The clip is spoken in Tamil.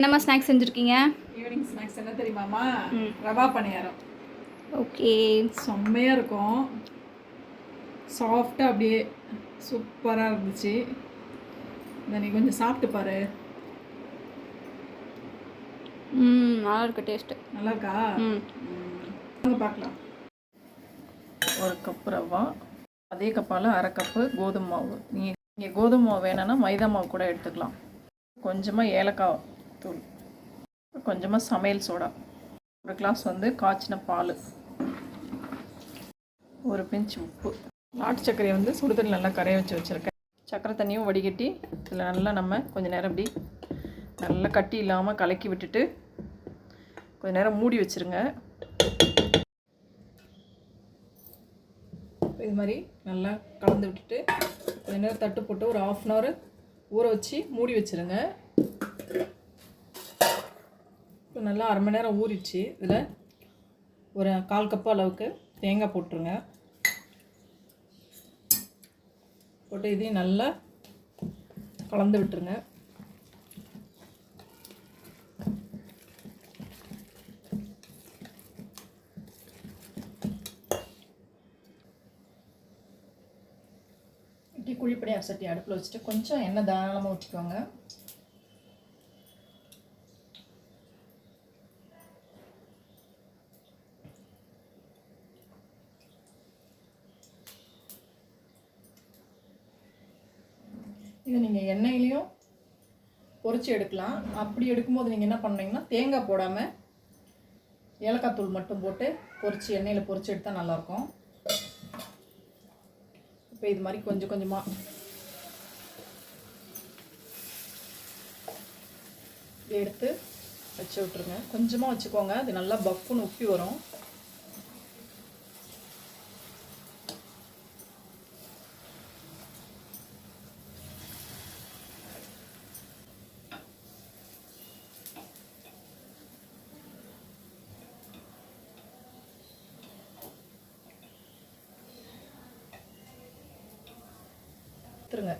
என்னம்மா ஸ்நாக்ஸ் செஞ்சுருக்கீங்க? ஈவினிங் ஸ்நாக்ஸ் என்ன தெரியுமாம்மா. ரவா பணியாரம். ஓகே. செம்மையாக இருக்கும். சாஃப்டாக அப்படியே சூப்பராக இருந்துச்சு. இதை நீ கொஞ்சம் சாப்பிட்டு பாரு. ம் நல்லா இருக்கு டேஸ்ட்டு நல்லா இருக்கா ம் பார்க்கலாம் ஒரு கப் ரவா அதே கப்பால் அரை கப்பு கோதுமை மாவு. நீ நீங்கள் கோதுமை மாவு வேணும்னா மைதா மாவு கூட எடுத்துக்கலாம். கொஞ்சமாக ஏலக்காய் தூள். கொஞ்சமாக சமையல் சோடா. ஒரு கிளாஸ் வந்து காய்ச்சின பால். ஒரு பிஞ்ச் உப்பு. நாட்டு சர்க்கரையை வந்து சுடுதண்ணி நல்லா கரைய வச்சு வச்சுருக்கேன். சர்க்கரை தண்ணியும் வடிகட்டி இதில் நல்லா நம்ம கொஞ்சம் நேரம் இப்படி நல்லா கட்டி இல்லாமல் கலக்கி விட்டுட்டு கொஞ்சம் நேரம் மூடி வச்சுருங்க. இது மாதிரி நல்லா கலந்து விட்டுட்டு கொஞ்ச நேரம் தட்டு போட்டு ஒரு ஆஃப் அன் ஹவர் ஊற வச்சு மூடி வச்சுருங்க. இப்போ நல்லா அரை மணி நேரம் ஊறிச்சு இதில் ஒரு கால் கப்பு அளவுக்கு தேங்காய் போட்டுருங்க. போட்டு இதையும் நல்லா கலந்து விட்டுருங்க. இட்லி குழிப்படி அசட்டி அடுப்பில் வச்சுட்டு கொஞ்சம் எண்ணெய் தாராளமாக ஊற்றிக்கோங்க. இதை நீங்கள் எண்ணெயிலையும் பொறிச்சு எடுக்கலாம். அப்படி எடுக்கும்போது நீங்கள் என்ன பண்ணீங்கன்னா தேங்காய் போடாமல் ஏலக்காய் தூள் மட்டும் போட்டு பொறிச்சு எண்ணெயில் பொரிச்சு எடுத்தால் நல்லாயிருக்கும். இப்போ இது மாதிரி கொஞ்சம் கொஞ்சமாக எடுத்து வச்சு விட்ருங்க கொஞ்சமாக வச்சுக்கோங்க. அது நல்லா பஃப்புன்னு உப்பி வரும். கொடுத்துருங்க.